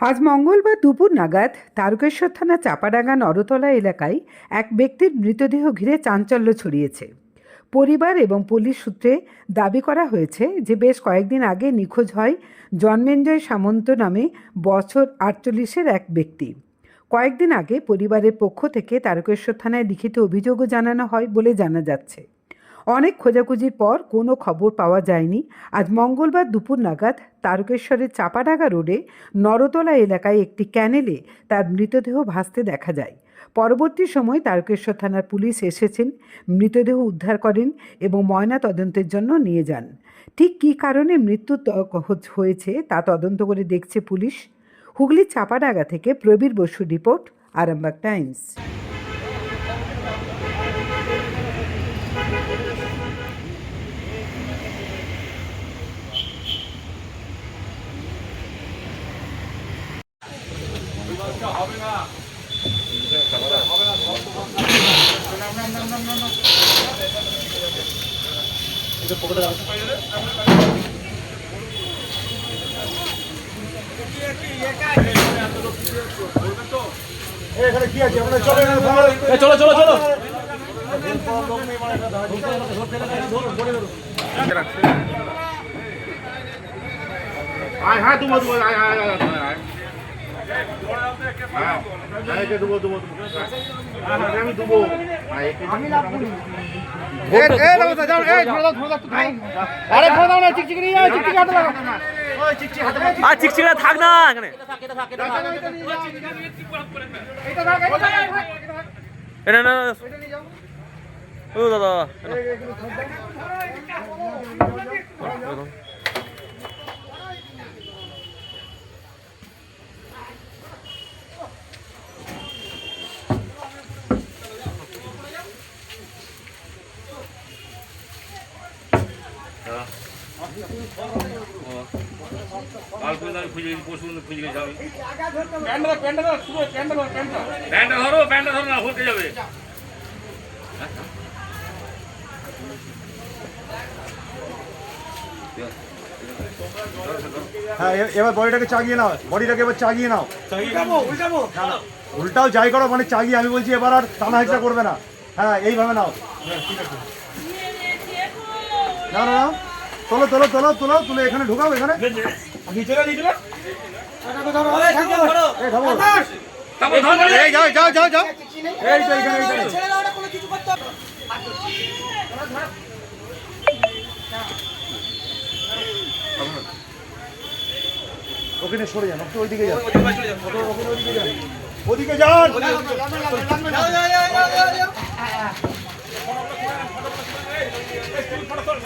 আজ মঙ্গলবার দুপুর নাগাদ তারকেশ্বর থানা চাপাডাঙ্গা নরতলা এলাকায় এক ব্যক্তির মৃতদেহ ঘিরে চাঞ্চল্য ছড়িয়েছে। পরিবার এবং পুলিশ সূত্রে দাবি করা হয়েছে যে বেশ কয়েকদিন আগে নিখোঁজ হয় জন্মেঞ্জয় সামন্ত নামে বছর আটচল্লিশের এক ব্যক্তি। কয়েকদিন আগে পরিবারের পক্ষ থেকে তারকেশ্বর থানায় লিখিত অভিযোগও জানানো হয় বলে জানা যাচ্ছে। অনেক খোঁজাখুঁজির পর কোনো খবর পাওয়া যায়নি। আজ মঙ্গলবার দুপুর নাগাদ তারকেশ্বরের চাপাডাঙ্গা রোডে নরতলা এলাকায় একটি ক্যানেলে তার মৃতদেহ ভাসতে দেখা যায়। পরবর্তী সময় তারকেশ্বর থানার পুলিশ এসেছেন, মৃতদেহ উদ্ধার করেন এবং ময়না তদন্তের জন্য নিয়ে যান। ঠিক কী কারণে মৃত্যু হয়েছে তা তদন্ত করে দেখছে পুলিশ। হুগলির চাপাডাঙ্গা থেকে প্রবীর বসু রিপোর্ট, আরামবাগ টাইমস এখানে কি আছে আমরা চলে চলো চলো আয় হ্যাঁ দুবো আয় আয় আয় আয়। চিকচিকি থাক না এখানে এটা না, ও দাদা প্যান্টটা ধরো প্যান্টটা ধরো না হতে যাবে হ্যাঁ এবার বডিটাকে চাগিয়ে নাও বডিটাকে এবার চাগিয়ে নাও। উল্টাও যাই করো মানে চাগিয়ে আমি বলছি এবার আর টানা হেঁচড়া করবে না। হ্যাঁ এইভাবে নাও। না না না। তোলো তোলো তোলো তোলো তুলে এখানে ঢুকাও এখানে। এই ধরো। এই যাও যাও যাও যাও। এই তো এইখানে এইখানে ওখানে সরে যান ওইদিকে যান। ওইদিকে যান। ওদিকে যান এই বাবু এই বাবু একটু সরে একটু সরে যাও একটু সরে যাও